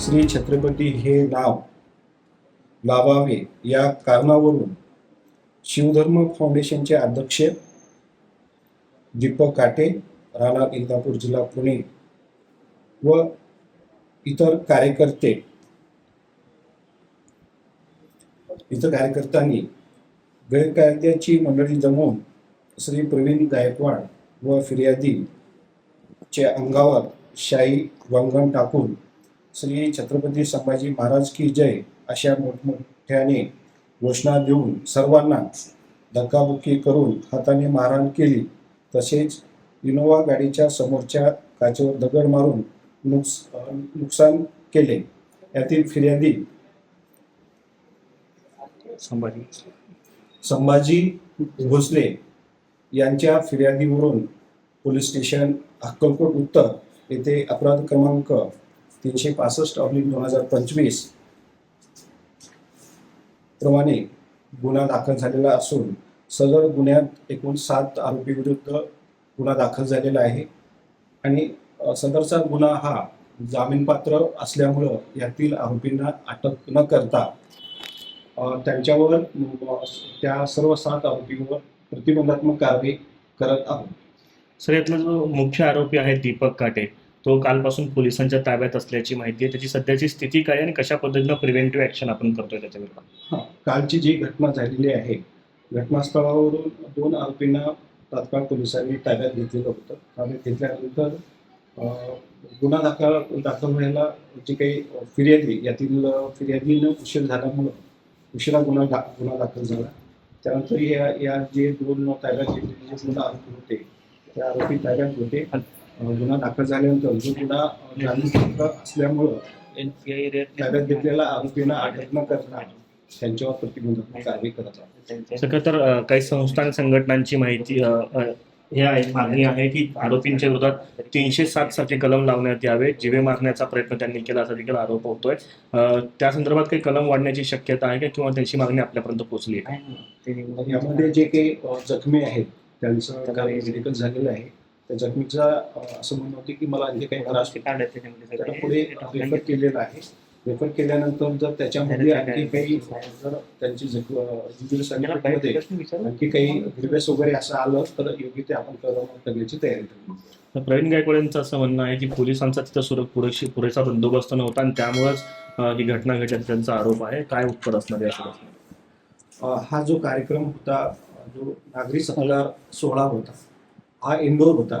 श्री छत्रपती हे नाव लावावे या कारणावरून शिवधर्म फाउंडेशनचे अध्यक्ष दीपक काटे राणा इंदापूर जिल्हा पुणे व इतर कार्यकर्ते इतर कार्यकर्त्यांनी गैरकायद्याची मंडळी जमवून श्री प्रवीण गायकवाड व फिर्यादीच्या अंगावर शाही वंगण टाकून श्री छत्रपती संभाजी महाराज की जय अशा मोठमोठ्याने घोषणा देऊन सर्वांना धक्काबुक्की करून हाताने मारहाण केली. तसेच इनोवा गाडीच्या समोरच्या काचेवर दगड मारून नुकस नुकसान केले. यातील फिर्यादी संभाजी. संभाजी भोसले यांच्या फिर्यादीवरून पोलीस स्टेशन अक्कलकोट उत्तर येथे अपराध क्रमांक तीनशे पासष्ट ऑब्लिक दोन हजार पंचवीस प्रमाणे गुन्हा दाखल झालेला असून सदर गुन्ह्यात एकूण सात आरोपी विरुद्ध गुन्हा दाखल झालेला आहे. आणि सदरचा गुन्हा हा जामीनपात्र असल्यामुळं यातील आरोपींना अटक न करता त्यांच्यावर त्या सर्व सात आरोपींवर प्रतिबंधात्मक कारवाई करत आहोत. सर यातला जो मुख्य आरोपी आहे दीपक काटे तो कालपासून पोलिसांच्या ताब्यात असल्याची माहिती आहे. त्याची सध्याची स्थिती काय आणि कशा पद्धतीनं प्रिव्हेंटिव्ह ऍक्शन आपण करतोय त्याच्या विरोधात हा कालची जी घटना झालेली आहे घटनास्थळावरून दोन आरोपींना तात्काळ पोलिसांनी ताब्यात घेतलेलं होतं. ताब्यात घेतल्यानंतर गुन्हा दाखल दाखल व्हायला जी काही फिर्यादी यातील फिर्यादीनं उशीर झाल्यामुळं उशिरा गुन्हा दा गुन्हा दाखल झाला. त्यानंतर या या जे दोन ताब्यात घेतलेले जे दोन आरोपी होते ते आरोपी ताब्यात होते गुन्हा दाखल झाल्यानंतर जो गुन्हा जामीनपात्र असल्यामुळं ताब्यात घेतलेल्या आरोपींना अटक न करता त्यांच्यावर प्रतिबंधात्मक कारवाई करत आहोत. सगळं तर अं, काही संस्थान संघटनांची माहिती अं, अं, हे आहे मागणी आहे की आरोपींच्या विरोधात तीनशे सात साठी कलम लावण्यात यावे जिवे मारण्याचा प्रयत्न त्यांनी केला असा देखील आरोप होतोय. अं, त्या संदर्भात काही कलम वाढण्याची शक्यता आहे का किंवा त्यांची मागणी आपल्यापर्यंत पोहोचली आहे? यामध्ये जे काही अ, जखमी आहेत त्यांचं काल मेडिकल झालेलं आहे. त्या जखमीचा असं म्हणणं होते की मला आणखी काही त्रास होतो. त्याला पुढे रेफर केलेलं आहे. रेफर केल्यानंतर जर त्याच्यामध्ये आणखी काही जर त्यांची आणखी काही ग्रिवेस वगैरे असं आलं तर योग्य ते आपण करण्याची तयारी करू. प्रवीण गायकवाड यांचं असं म्हणणं आहे की पोलिसांचा तिथं सुर पुरेशी पुरेसा बंदोबस्त नव्हता आणि त्यामुळेच ही घटना घडल्याचा त्यांचा आरोप आहे. काय उत्तर असणार आहे असं अ, हा जो कार्यक्रम होता जो नागरी सत्कार सोहळा होता हा इनडोअर होता.